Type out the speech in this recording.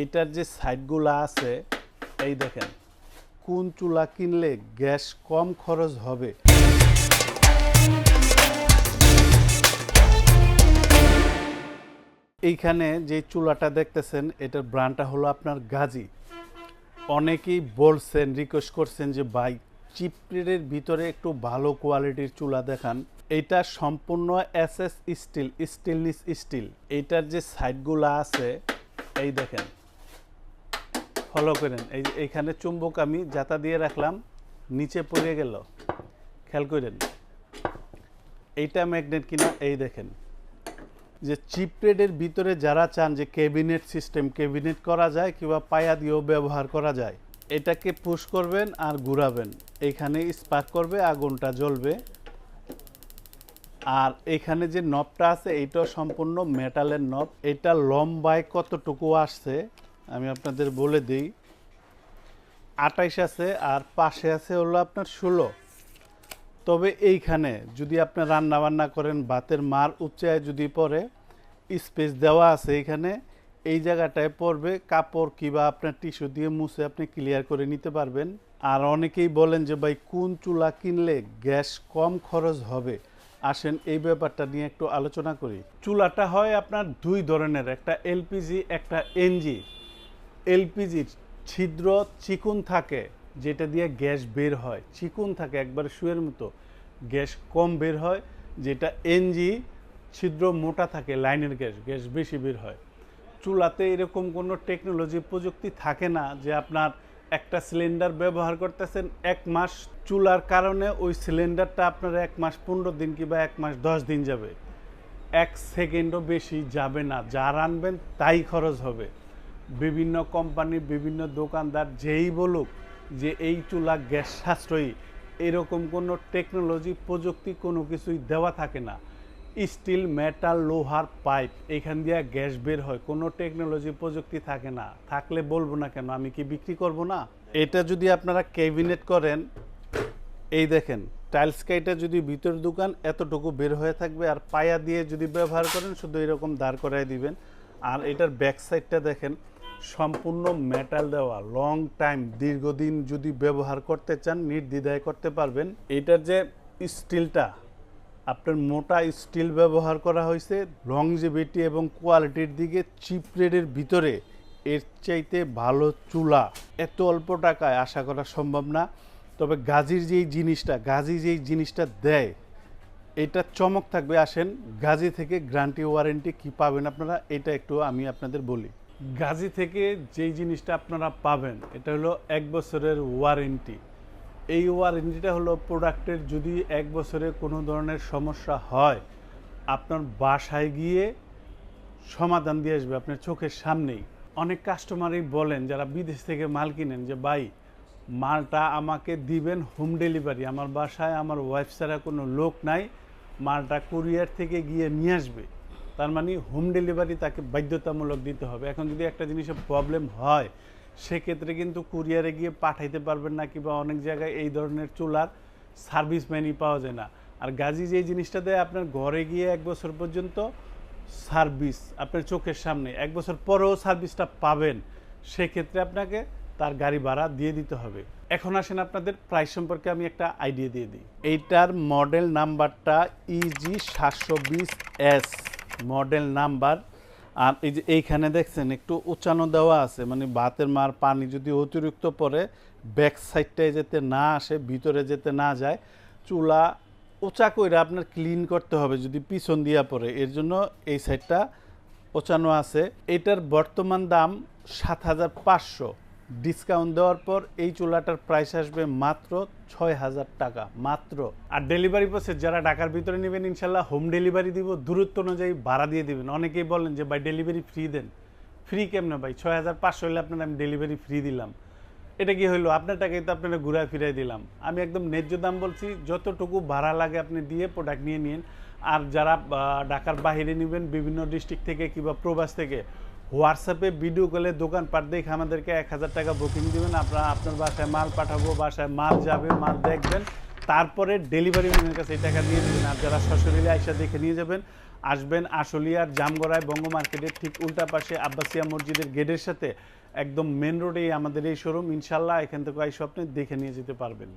এইটার যে সাইডগুলো আছে, এই দেখেন, কোন চুলা কিনলে গ্যাস কম খরচ হবে? এইখানে যে চুলাটা দেখতেছেন, এটার ব্র্যান্ডটা হলো আপনার গাজী। অনেকেই বলছেন রিকোয়েস্ট করছেন যে, ভাই চিপড়ের ভিতরে একটু ভালো কোয়ালিটির চুলা দেখান। এটা সম্পূর্ণ S S steel stainless steel এইটার যে সাইডগুলো আছে, এই দেখেন ফলো করেন। এই এইখানে চুম্বক আমি জাতা দিয়ে রাখলাম, নিচে পড়ে গেল। খেয়াল করেন, এইটা ম্যাগনেট কিনা, এই দেখেন। যে চিপ রেডের ভিতরে যারা চান যে ক্যাবিনেট সিস্টেম, ক্যাবিনেট করা যায় কিংবা পায়া দিয়েও ব্যবহার করা যায়, এটাকে পুশ করবেন আর ঘুরাবেন। এখানে স্পার্ক করবে, আগুনটা জ্বলবে। আর এখানে যে নবটা আছে, এইটাও সম্পূর্ণ মেটালের নব। এটা লম্বায় কতটুকু আসছে আমি আপনাদের বলে দিই, আটাইশ আছে আর পাশে আছে হলো আপনার ষোলো। তবে এইখানে যদি আপনি রান্না বান্না করেন, ভাতের মার উচ্চায় যদি পরে, স্পেস দেওয়া আছে এখানে এই জায়গাটায় পড়বে কাপড় কিবা আপনার টিস্যু দিয়ে মুছে আপনি ক্লিয়ার করে নিতে পারবেন। আর অনেকেই বলেন যে, ভাই, কোন চুলা কিনলে গ্যাস কম খরচ হবে? আসেন এই ব্যাপারটা নিয়ে একটু আলোচনা করি। চুলাটা হয় আপনার দুই ধরনের, একটা এলপিজি, একটা এনজি। এলপিজির ছিদ্র চিকুন থাকে, যেটা দিয়ে গ্যাস বের হয়। চিকুন থাকে, একবার শুয়ের মতো। গ্যাস কম বের হয়, যেটা এনজি ছিদ্র মোটা থাকে, লাইনের গ্যাস গ্যাস বেশি বের হয়। চুলাতে এরকম কোনো টেকনোলজি, প্রযুক্তি থাকে না যে আপনার একটা সিলিন্ডার ব্যবহার করতেছেন এক মাস, চুলার কারণে ওই সিলিন্ডারটা আপনার এক মাস পনেরো দিন কিংবা এক মাস দশ দিন যাবে। এক সেকেন্ডও বেশি যাবে না যা রানবেন তাই খরচ হবে। বিভিন্ন কোম্পানি বিভিন্ন দোকানদার যেই বলুক যে এই চুলা গ্যাস সাশ্রয়ী, এরকম কোনো টেকনোলজি প্রযুক্তি কোনো কিছুই দেওয়া থাকে না। স্টিল মেটাল লোহার পাইপ এখান দিয়ে গ্যাস বের হয়, কোনো টেকনোলজি প্রযুক্তি থাকে না। থাকলে বলব না কেন, আমি কি বিক্রি করব না? এটা যদি আপনারা ক্যাবিনেট করেন, এই দেখেন টাইলস কাইটা যদি ভিতর দোকান এতটুকু বের হয়ে থাকবে, আর পায়া দিয়ে যদি ব্যবহার করেন, শুধু এরকম দাঁড় করাই দিবেন। আর এটার ব্যাক সাইডটা দেখেন সম্পূর্ণ মেটাল দেওয়া লং টাইম দীর্ঘদিন যদি ব্যবহার করতে চান, নির্দ্বিধায় করতে পারবেন। এটার যে স্টিলটা আপনার মোটা স্টিল ব্যবহার করা হয়েছে লংজিভিটি এবং কোয়ালিটির দিকে চিপ রেটের ভিতরে, এর চাইতে ভালো চুলা। এত অল্প টাকায় আশা করা সম্ভব না, তবে গাজির যেই জিনিসটা, গাজি যেই জিনিসটা দেয়, এটা চমক থাকবে। আসেন, গাজি থেকে গ্যারান্টি ওয়ারেন্টি কি পাবেন আপনারা, এটা একটু আমি আপনাদের বলি। গাজি থেকে যেই জিনিসটা আপনারা পাবেন, এটা হলো এক বছরের ওয়ারেন্টি এই ওয়ারেন্টিটা হলো প্রোডাক্টের যদি এক বছরে কোনো ধরনের সমস্যা হয়, আপনার বাসায় গিয়ে সমাধান দিয়ে আসবে আপনার চোখের সামনেই। অনেক কাস্টমারই বলেন, যারা বিদেশ থেকে মাল কিনেন যে, ভাই, মালটা আমাকে দিবেন হোম ডেলিভারি আমার বাসায় আমার ওয়াইফ ছাড়া কোনো লোক নাই, মালটা কুরিয়ার থেকে গিয়ে নিয়ে আসবে। তার মানে হোম ডেলিভারি তাকে বাধ্যতামূলক দিতে হবে। এখন যদি একটা জিনিসের প্রবলেম হয়, সেক্ষেত্রে কিন্তু কুরিয়ারে গিয়ে পাঠাইতে পারবেন না কিংবা অনেক জায়গায় এই ধরনের চুলার সার্ভিস ম্যানই পাওয়া যায় না। আর গাজী যে জিনিসটা দেয়, আপনার ঘরে গিয়ে এক বছর পর্যন্ত সার্ভিস আপনার চোখের সামনে, এক বছর পরেও সার্ভিসটা পাবেন, সেক্ষেত্রে আপনাকে তার গাড়ি ভাড়া দিয়ে দিতে হবে। এখন আসেন আপনাদের প্রাইস সম্পর্কে আমি একটা আইডিয়া দিয়ে দিই। এইটার মডেল নাম্বারটা ইজি সাতশো বিশ এস মডেল নাম্বার। আর এই যে এইখানে দেখছেন, একটু উচ্চানো দেওয়া আছে মানে ভাতের মার পানি যদি অতিরিক্ত পড়ে, ব্যাক সাইডটায় যেতে না আসে, ভিতরে যেতে না যায়, চুলা উঁচা করে আপনার ক্লিন করতে হবে যদি পিছন দিয়া পড়ে। এর জন্য এই সাইডটা ওচানো আছে। এটার বর্তমান দাম সাত হাজার পাঁচশো। ডিসকাউন্ট দেওয়ার পর এই চুলাটার প্রাইস আসবে মাত্র ছয় হাজার টাকা, মাত্র। আর ডেলিভারি প্রসেস যারা ঢাকার ভিতরে নেবেন, ইনশাল্লাহ হোম ডেলিভারি দিব, দূরত্ব অনুযায়ী ভাড়া দিয়ে দিবেন। অনেকেই বলেন যে, ভাই ডেলিভারি ফ্রি দেন। ফ্রি কেমনে ভাই? ছয় হাজার পাঁচশো হলে আপনার আমি ডেলিভারি ফ্রি দিলাম। এটা কি হইল? আপনার টাকাই তো আপনারা ঘুরায় ফিরাই দিলাম। আমি একদম ন্যায্য দাম বলছি, যতটুকু ভাড়া লাগে আপনি দিয়ে প্রোডাক্ট নিয়ে নিন। আর যারা ঢাকার বাইরে নেবেন, বিভিন্ন ডিস্ট্রিক্ট থেকে কিংবা প্রবাস থেকে হোয়াটসঅ্যাপে ভিডিও কলে দোকানপাট দেখে আমাদেরকে এক হাজার টাকা বুকিং দিবেন। আপনারা আপনার বাসায় মাল পাঠাবো, বাসায় মাল যাবে, মাল দেখবেন। তারপরে ডেলিভারি ম্যানের কাছে এই টাকা দিয়ে দেবেন। আর যারা সশরীরে আইসা দেখে নিয়ে যাবেন, আসবেন আশুলিয়ার জামগড়ায় বঙ্গ মার্কেটের ঠিক উল্টা পাশে আব্বাসিয়া মসজিদের গেটের সাথে। একদম মেন রোডেই আমাদের এই শোরুম ইনশাল্লাহ এখান থেকে এই স্বপ্নে দেখে নিয়ে যেতে পারবেন।